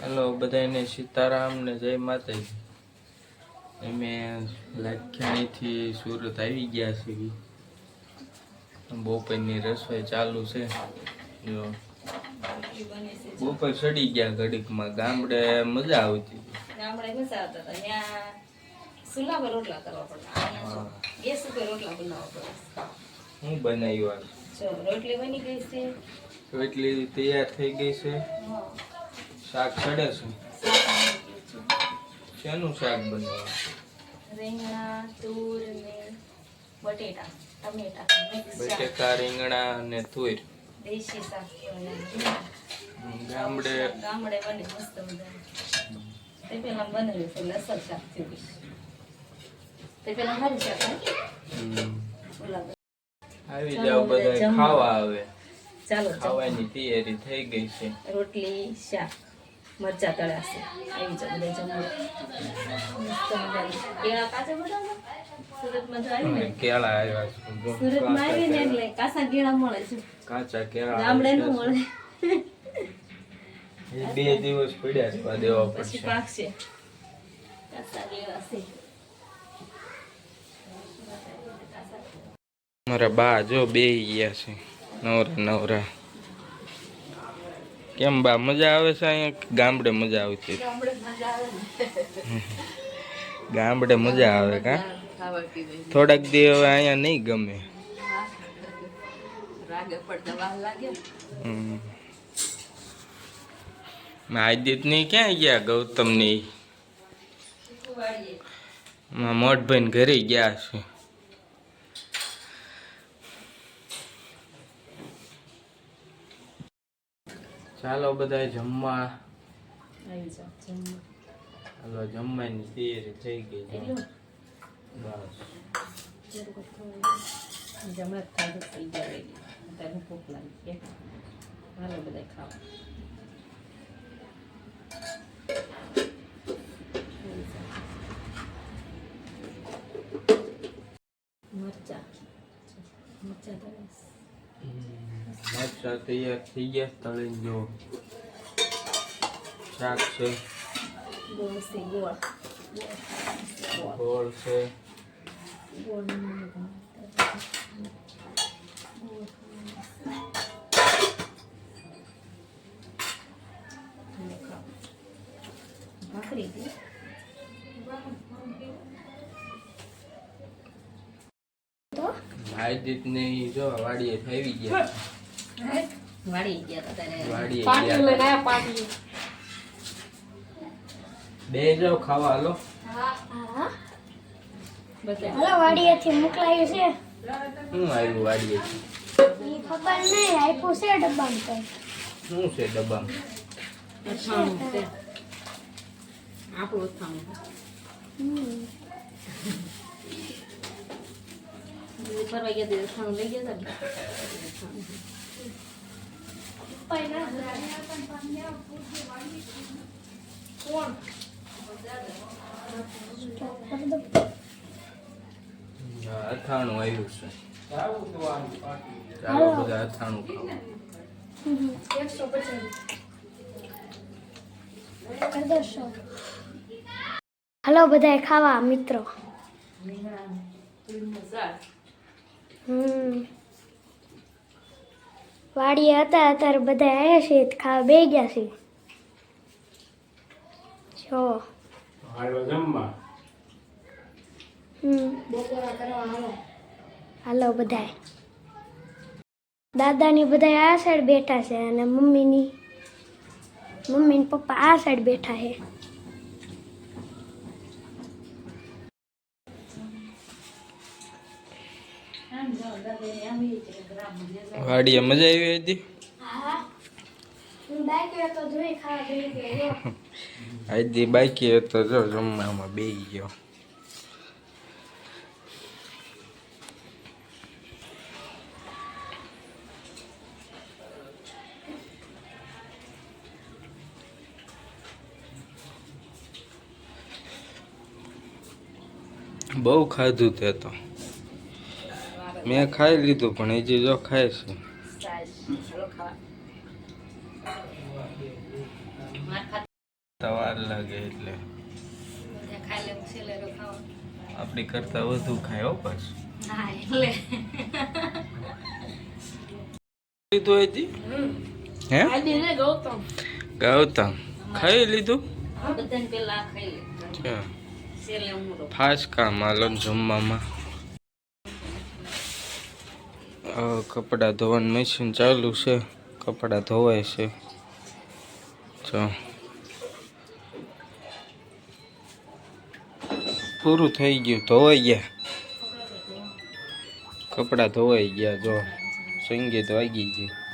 Hello બધાને સીતારામ ને જય માતાજી. અમે લાખ્યાણીથી સુરત આવી ગયા છીએ. બપોરની રસોઈ ચાલુ છે. જો બપોર ચડી ગયા ઘડીકમાં. ગામડે મજા આવતી ગામડે મજા આવતા હતા. ત્યાં ચૂલા પર રોટલા કરવા પડતા. શું? ગેસ ઉપર રોટલા બનાવવા પડે. હું બનાવ્યું જો રોટલી બની ગઈ છે. આ એટલી તૈયાર થઈ ગઈ છે. શાક ચડે છે. શેનું શાક બનાવ્યું રીંગણા તુર ને બટેટા ટમેટા રીંગણા અને તુર. દેશી શાક ગામડે ગામડે બને મસ્ત મજા તે પેલા બનાવ્યું છે લસણ શાક થયું તે પેલા સારું શાક હોય હમ, ઓલા આવી ચાલો જાવ બધા બધા ખાવા આવે. ચાલો ચાલો. ખાવાની તૈયારી થઈ ગઈ છે. રોટલી શાક. મરચા તળાશે. આવી જાવ બધા જમવા. કેળા આવ્યા સુરતમાં આવી ને એટલે કાચા કેળા મળે છે. કાચા કેળા ગામડે ન મળે. બે દિવસ પડ્યા છે દેવા પછી પાકશે કાચા કેળા છે. મારા બા જો બે ગયા છે. નવરા નવરા. કેમ બા મજા આવે છે અહીંયા? ગામડે મજા આવતી ગામડે મજા આવે ને. ગામડે મજા આવે કા? થોડાક દી હવે અહીંયા નહીં ગમે. આદિતની ક્યાં ગયા ગૌતમની? મોટભાઈ ઘરે ગયા છે. ચાલો બધા જમવા. ચાલો જમવાની તૈયારી થઈ ગઈ મરચા. મરચા મરચા તૈયાર થઈ ગયા. તળીને જો શાક છે. ગોળ. છે. ભાખરી આદિત ને ઈ જો વાડીએ થઈ ગયા. વાડી ગયા હતા ત્યારે વાડીએ પાટી બે જો ખાવા હાલો. હાલો વાડીએ થી મોકલાયું છે. હું આવ્યું વાડીએ થી ખબર નહીં આપ્યું છે ડબ્બામાં શું છે ડબ્બામાં? આપણું અથાણું. ફરવા ગયા તે લઈ ગયા હતા. અથાણું આવ્યું છે. ચાલો બધા અથાણું ખાવા કરી દો હલો બધાય ખાવા મિત્રો. વાડીએ હતા અત્યારે બધા આવ્યા છે ખાવા બે ગયા છે. છો હમ. હાલો બધાય. દાદાની બધા આ સાઈડ બેઠા છે અને મમ્મીની મમ્મી ને પપ્પા આ સાઈડ બેઠા છે. વાડીએ મજા આવી હતી? આજથી બાકી હતો જો જમવામાં બે ગયો. બહુ ખાધું તે તો. મેં ખાઈ લીધું પણ હજી જો ખાય છે. ચાલો ખાવા માર ખાતા વાર લાગે એટલે આપણી કરતા વધુ ખાય હો બસ. લીધું હતી હે? આદી ગૌતમ. ગૌતમ ખાઈ લીધું? ખાઈ ફાસ કામ આલમ જમવામાં. કપડાં ધોવાનું મશીન ચાલુ છે. કપડાં ધોવાય છે. જો. પૂરું થઈ ગયું. ધોવાઈ ગયા. કપડાં ધોવાઈ ગયા. જો. સંગીત વાગી ગયું.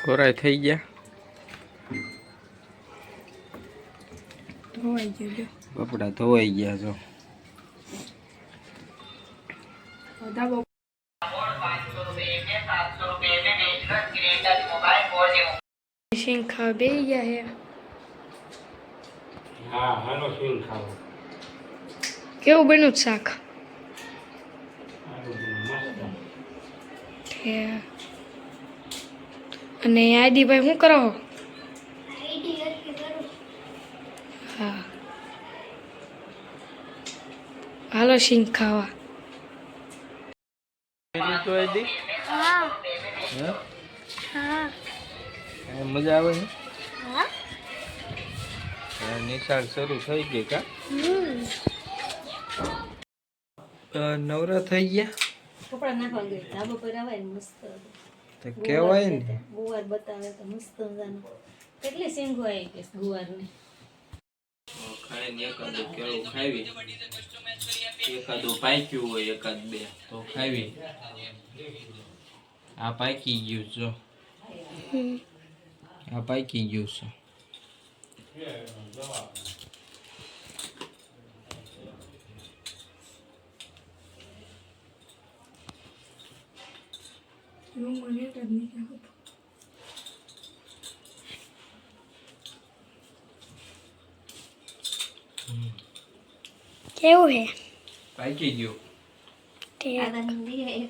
ખોરાય થઈ ગયા. કપડા ધોવાઈ ગયા જો. સિંગ ખાવા બે ગયા હે. હા હાનો શું ખાવું. કેવું બન્યું શાક? હે. અને આદિભાઈ શું કરો? હા. હાલો સિંગ ખાવા. મજા આવે નિશાળ શરૂ થઈ ગઈ કા? નવરા થઈ ગયા? તો કહેવાય ને. ગુવાર બતાવે તો મસ્ત મજાનું. કેટલી સિંગો આવી કે ગુવારની? ખાઈને એકાદ કેળું ખાવી એકાદું પાક્યું હોય એકાદ બે. તો ખાવી આ પાકી ગયું જો આ પાકી ગયું છે. કેવું હે પાકી ગયું તે આનંદી